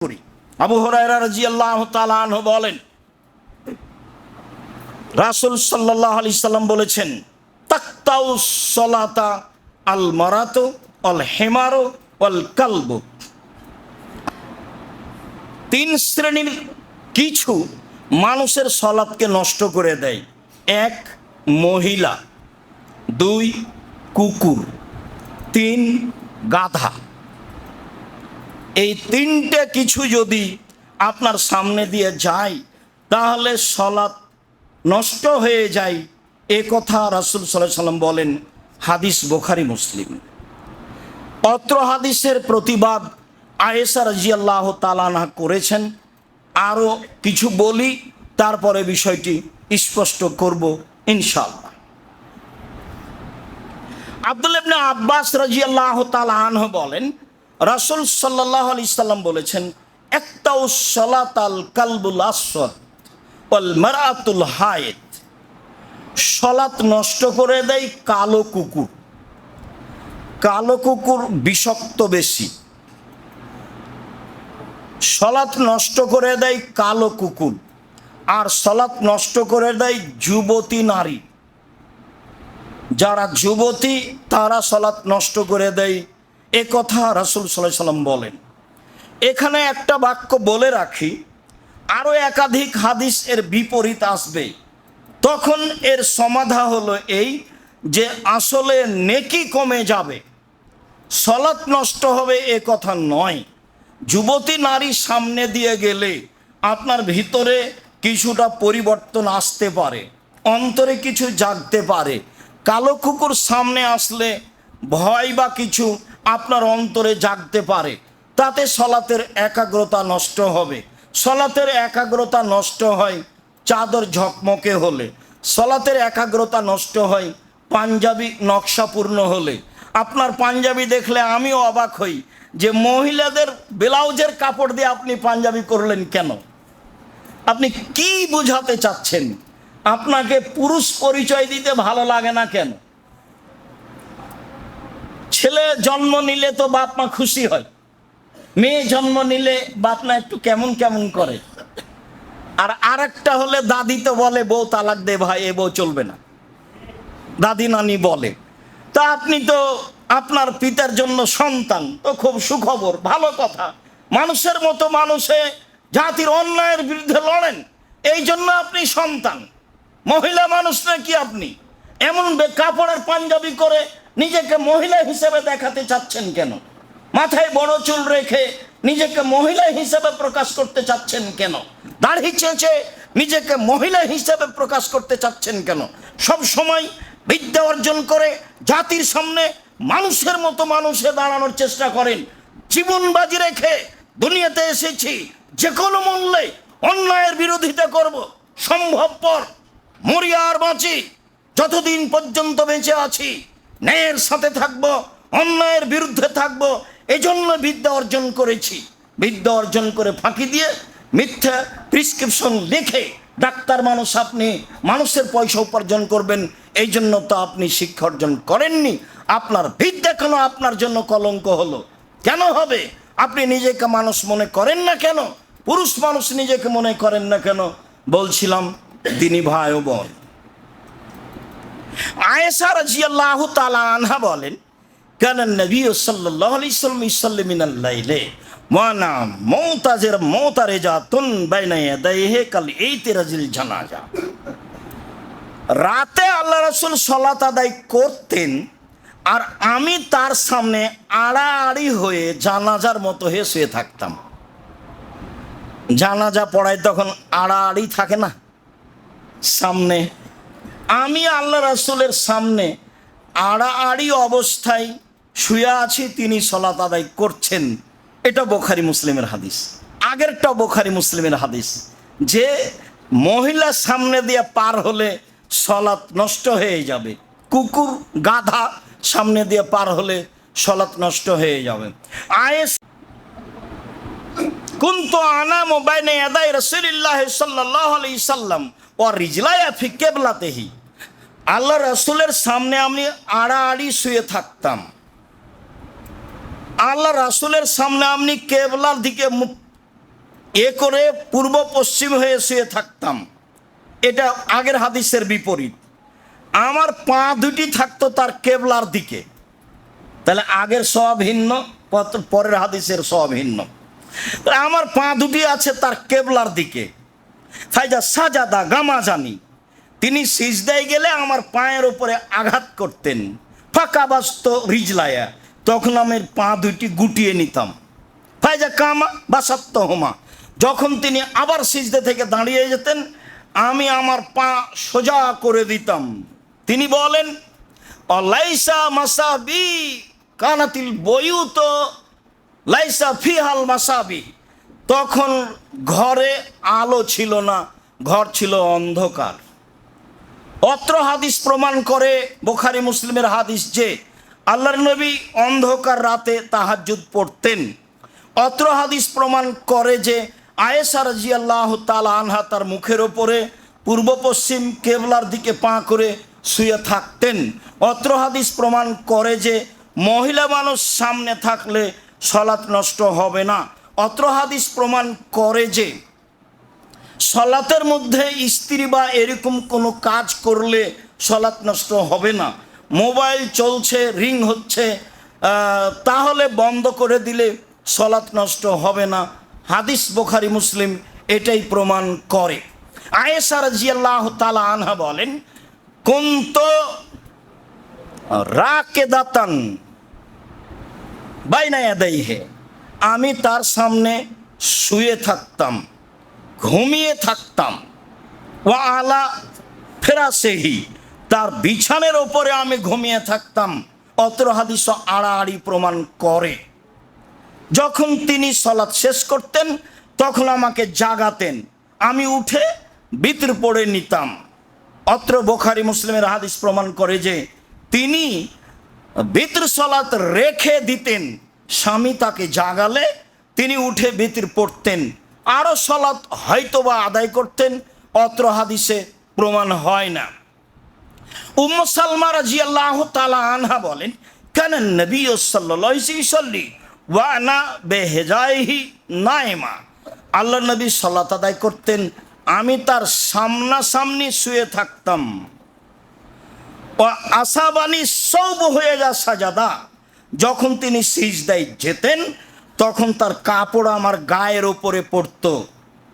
করি। আবু হরাইরা রাদিয়াল্লাহু তাআলা আনহু বলেন, রাসূল সাল্লাল্লাহু আলাইহি সাল্লাম বলেছেন, তাকতাউ সলাতা আল মারাতু অল হেমারো অল কালবু। তিন শ্রেণির কিছু মানুষের সলাৎকে নষ্ট করে দেয়। এক, মহিলা। দুই, কুকুর। তিন, গাধা। এই তিনটে কিছু যদি আপনার সামনে দিয়ে যায়, তাহলে সলাৎ নষ্ট হয়ে যায়। এ কথা রাসুল সাল্লাহ সাল্লাম বলেন, হাদিস বোখারি, মুসলিম। অত্র হাদিসের প্রতিবাদ আয়েসা রাজিয়াল্লাহ তালানা করেছেন। আরও কিছু বলি, তারপরে বিষয়টি স্পষ্ট করব ইনশাল্লাহ আব্দুল আব্বাস রাজিয়াল্লাহ তালাহ বলেন রাসুল সাল্লাহ আলি সাল্লাম বলেছেন, একটাও সলাতাল কালবুল আসর মারাতুল হায়েত। সলাত নষ্ট করে দেয় কালো কুকুর। কালো কুকুর বিষাক্ত বেশি। সলাৎ নষ্ট করে দেয় কালো কুকুর। আর সলাৎ নষ্ট করে দেয় যুবতী নারী। যারা যুবতী, তারা সলাৎ নষ্ট করে দেয় এ কথা রাসুল সাল্লাহ সাল্লাম বলেন। এখানে একটা বাক্য বলে রাখি আরও একাধিক হাদিস এর বিপরীত আসবে। তখন এর সমাধা হলো এই যে আসলে নেকি কমে যাবে, সলাৎ নষ্ট হবে এ কথা নয়। যুবতী নারী সামনে দিয়ে গেলে আপনার ভিতরে কিছুটা পরিবর্তন আসতে পারে, অন্তরে কিছু জাগতে পারে। কালো কুকুর সামনে আসলে ভয় বা কিছু আপনার অন্তরে জাগতে পারে। তাতে সলাতের একাগ্রতা নষ্ট হবে। সলাতের একাগ্রতা নষ্ট হয় চাদর ঝকমকে হলে। সলাতের একাগ্রতা নষ্ট হয় পাঞ্জাবি নকশাপূর্ণ হলে। আপনার পাঞ্জাবি দেখলে আমিও অবাক হই যে মহিলাদের ব্লাউজের কাপড় দিয়ে আপনি পাঞ্জাবি করলেন কেন? আপনি কি বুঝাতে চাচ্ছেন? আপনাকে পুরুষ পরিচয় দিতে ভালো লাগে না কেন? ছেলে জন্ম নিলে তো বাপ মা খুশি হয়। মেয়ে জন্ম নিলে বাপ মা একটু কেমন কেমন করে। আর আরেকটা হলে দাদি তো বলে, বউ তালাক দে ভাই, এ বউ চলবে না। দাদি নানি বলে, তা আপনি তো আপনার পিতার জন্য সন্তান, তো খুব সুখবর, ভালো কথা। মানুষের মতো মানুষে জাতির অন্যায়ের বিরুদ্ধে লড়েন, এই জন্য আপনি সন্তান। মহিলা মানুষ নাকি আপনি? এমন কাপড়ের পাঞ্জাবি করে নিজেকে মহিলা হিসেবে দেখাতে চাচ্ছেন কেন? মাথায় বড় চুল রেখে নিজেকে মহিলা হিসেবে প্রকাশ করতে চাচ্ছেন কেন? দাড়ি চেঁচে নিজেকে মহিলা হিসেবে প্রকাশ করতে চাচ্ছেন কেন? সব সময় বিদ্যা অর্জন করে জাতির সামনে মানুষের মতো মানুষে দাঁড়ানোর চেষ্টা করেন। জীবন বাজি রেখে দুনিয়াতে এসেছি, যে কোনো মূল্যে অন্যায়ের বিরোধিতা করব, সম্ভবপর। মরি আর বাঁচি, যতদিন পর্যন্ত বেঁচে আছি ন্যায়ের সাথে থাকব, অন্যায়ের বিরুদ্ধে থাকব, এজন্য বিদ্যা অর্জন করেছি। বিদ্যা অর্জন করে ফাঁকি দিয়ে মিথ্যা প্রিসক্রিপশন লিখে ডাক্তার মানুষ আপনি মানুষের পয়সা উপার্জন করবেন এই জন্য তো আপনি শিক্ষা অর্জন করেননি। আপনার বিদ্যা কেন আপনার জন্য কলঙ্ক হলো? কেন হবে? আপনি নিজেকে মানুষ মনে করেন না কেন? পুরুষ মানুষ নিজেকে মনে করেন না কেন? বলছিলাম তিনি ভাই বোন রাজিয়াল্লাহু তাআলা আনহা বলেন নবী ওয়ানা মৌতাজের মৌতারে জাতুন বাইনা ইয়াদাইহি কাল ইতিরাজিল জানাজা। রাতে আল্লাহ রাসূল সালাত আদায় করতেন, আর আমি তার সামনে আড়াআড়ি হয়ে জানাজার মতো হয়ে শুয়ে থাকতাম। জানাজা পড়ায় তখন আড়াআড়ি থাকে না। সামনে আমি আল্লাহ রাসুলের সামনে আড়াআড়ি অবস্থায় শুয়ে আছি, তিনি সলাত আদায় করছেন। এটা বোখারি মুসলিমের হাদিস। আগেরটা বোখারি মুসলিমের হাদিস। যে মহিলা সামনে দিয়ে পার হলে সলাৎ নষ্ট হয়ে যাবে। কুকুর গাধা সামনে দিয়ে পার হলে সলাৎ নষ্ট হয়ে যাবে। আয়েস কুন্তু আনা মোবাইনে আদায় রসুলিল্লাহ সাল্লাহ আলি সাল্লাম ও রিজলায়া ফি কেবলাতেহি। আল্লাহ রসুলের সামনে আমি আড়াআড়ি শুয়ে থাকতাম। আল্লাহ রাসুলের সামনে আপনি কেবলার দিকে এ করে পূর্ব পশ্চিম হয়ে শুয়ে থাকতাম। এটা আগের হাদিসের বিপরীত। আমার পা দুটি থাকতো তার কেবলার দিকে। তাহলে আগের সব ভিন্ন পরের হাদিসের সব ভিন্ন। আমার পা দুটি আছে তার কেবলার দিকে। ফাইজা সাজাদা গামা জানি তিনি সিজদায় গেলে আমার পায়ের ওপরে আঘাত করতেন। ফাঁকা বাস্ত রিজলায়া। তখন আমি পা দুইটি গুটিয়ে নিতাম। ফাইজা কামা বাসাত্ত হোমা। যখন তিনি আবার সিজদে থেকে দাঁড়িয়ে যেতেন, আমি আমার পা সোজা করে দিতাম। তিনি বলেন, অলাইসা মাসাবি কানাতিল বইউত লাইসা ফিহাল মাসাবি। তখন ঘরে আলো ছিল না, ঘর ছিল অন্ধকার। অত্র হাদিস প্রমাণ করে বোখারি মুসলিমের হাদিস যে আল্লাহর নবী অন্ধকার রাতে তাহাজ্জুদ পড়তেন। অত্র হাদিস প্রমাণ করে যে আয়েসা রাজি আল্লাহ তালা আনহা তার মুখের ওপরে পূর্ব পশ্চিম কেবলার দিকে পা করে শুয়ে থাকতেন। অত্র হাদিস প্রমাণ করে যে মহিলা মানুষ সামনে থাকলে সলাৎ নষ্ট হবে না। অত্র হাদিস প্রমাণ করে যে সলাতের মধ্যে স্ত্রী বা এরকম কোনো কাজ করলে সলাৎ নষ্ট হবে না। মোবাইল চলছে, রিং হচ্ছে তাহলে বন্ধ করে দিলে সলাৎ নষ্ট হবে না। হাদিস বোখারি, মুসলিম এটাই প্রমাণ করে। আয়েসা রাজিয়াল্লাহ তালা আনহা বলেন, কুন্ত রাকেদাতান বাইনা হে আমি তার সামনে শুয়ে থাকতাম। ঘুমিয়ে থাকতাম। ও আলা ফেরাসেহি, তার বিছানের ওপরে আমি ঘুমিয়ে থাকতাম। অত্র হাদিস আড়াআড়ি প্রমাণ করে। যখন তিনি সলাৎ শেষ করতেন, তখন আমাকে জাগাতেন। আমি উঠে বিতর পড়ে নিতাম। অত্র বোখারি মুসলিমের হাদিস প্রমাণ করে যে, তিনি বিতর সলাৎ রেখে দিতেন। স্বামী তাকে জাগালে তিনি উঠে বিতর পড়তেন। আরও সলাৎ হয়তোবা আদায় করতেন, অত্র হাদিসে প্রমাণ হয় না। উম্ম সালমা রাজি আল্লাহ তালা আনহা বলেন, কেন নবী সাল্লি ওয়ানা বেহেজাইহি নাইমা। আল্লাহ নবী সাল্লাত আদায় করতেন, আমি তার সামনাসামনি শুয়ে থাকতাম। আশাবাণী সব হয়ে যা সাজাদা। যখন তিনি সিজদায় যেতেন তখন তার কাপড় আমার গায়ের ওপরে পড়তো।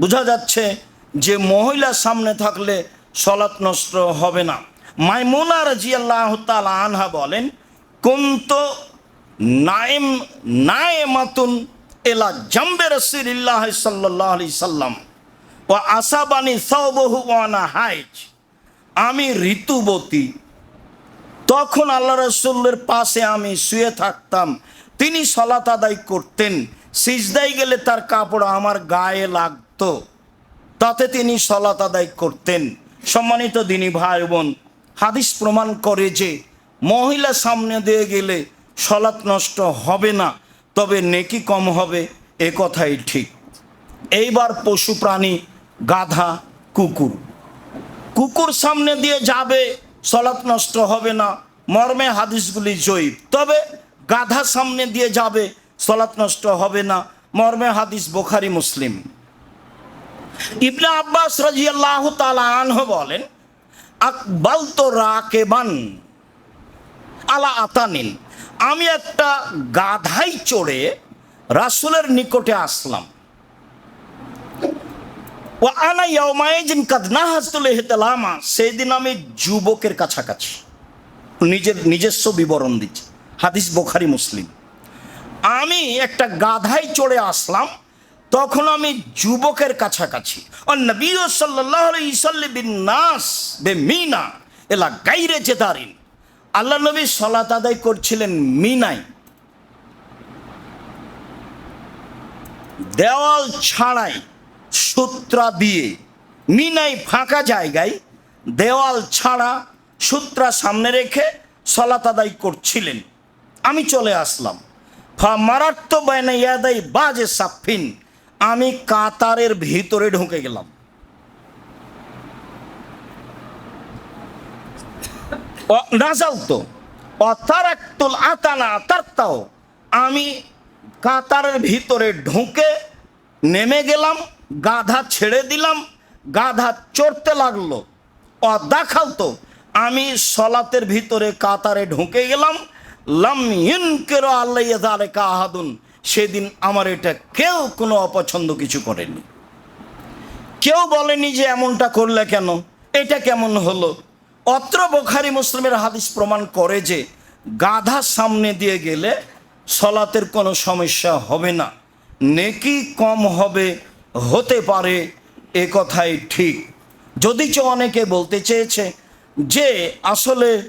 বোঝা যাচ্ছে যে মহিলা সামনে থাকলে সলাৎ নষ্ট হবে না। মাইমুনা রাজিয়াল্লাহ তাআলা আনহা বলেন, কুন্ত নাইম নায়েমাতুন এলা জাম্বে রসিল্লাহ সাল্লাহ আলি সাল্লাম ও আশাবাণী সবহু ওয়ানা হাইজ আমি ঋতুবতী। তখন আল্লাহ রসুল্লের পাশে আমি শুয়ে থাকতাম। তিনি সলাত আদায় করতেন। সিজদাই গেলে তার কাপড় আমার গায়ে লাগতো। তাতে তিনি সলাত আদায় করতেন। সম্মানিত দিনী ভাই বোন হাদিস প্রমাণ করে যে মহিলা সামনে দিয়ে গেলে সলাৎ নষ্ট হবে না, তবে নেকি কম হবে, এ কথাই ঠিক। এইবার পশু প্রাণী, গাধা, কুকুর। কুকুর সামনে দিয়ে যাবে সলাৎ নষ্ট হবে না, মর্মে হাদিসগুলি জয়ীব। তবে গাধা সামনে দিয়ে যাবে, সলাৎ নষ্ট হবে না। মর্মে হাদিস বোখারি মুসলিম। ইবনে আব্বাস রাজিয়াল্লাহ তাআলা আনহু বলেন আকবাল তো রাকেবান আলা আতানিন। আমি একটা গাধাই চড়ে রাসূলের নিকটে আসলাম। ও আনা ইয়াউমাইজিন কাদ নাহাজতুল ইহতিলামা সেদিন আমি যুবকের কাছাকাছি, নিজের নিজস্ব বিবরণ দিচ্ছি। হাদিস বোখারি, মুসলিম। আমি একটা গাধাই চড়ে আসলাম, তখন আমি যুবকের কাছাকাছি। বে মিনা, এলা গাইরে জেদারিন। আল্লাহ নবী সলাত আদায় করছিলেন মিনাই দেওয়াল ছাড়াই সূত্রা দিয়ে মিনাই ফাঁকা জায়গায় দেওয়াল ছাড়া সূত্রা সামনে রেখে সলাত আদায় করছিলেন। আমি চলে আসলাম। ফা মারাত্ম ইয়াদাই বাজে সাফিন। আমি কাতারের ভিতরে ঢুকে গেলাম। নাজাল তো। অতারাক্তুল আতানা আমি কাতারের ভিতরে ঢুকে নেমে গেলাম, গাধা ছেড়ে দিলাম, গাধা চড়তে লাগল। অ, দেখাও তো। আমি সলাতের ভিতরে কাতারে ঢুকে গেলাম লাম সেদিন আমার এটা কেউ কোনো অপছন্দ কিছু করেনি। কেউ বলেনি যে এমনটা করলে কেন? এটা কেমন হলো? অত্র বোখারি মুসলিমের হাদিস প্রমাণ করে যে গাধা সামনে দিয়ে গেলে সলাতের কোনো সমস্যা হবে না। নেকি কম হবে, হতে পারে, এ কথাই ঠিক। যদিচ অনেকে বলতে চেয়েছে যে আসলে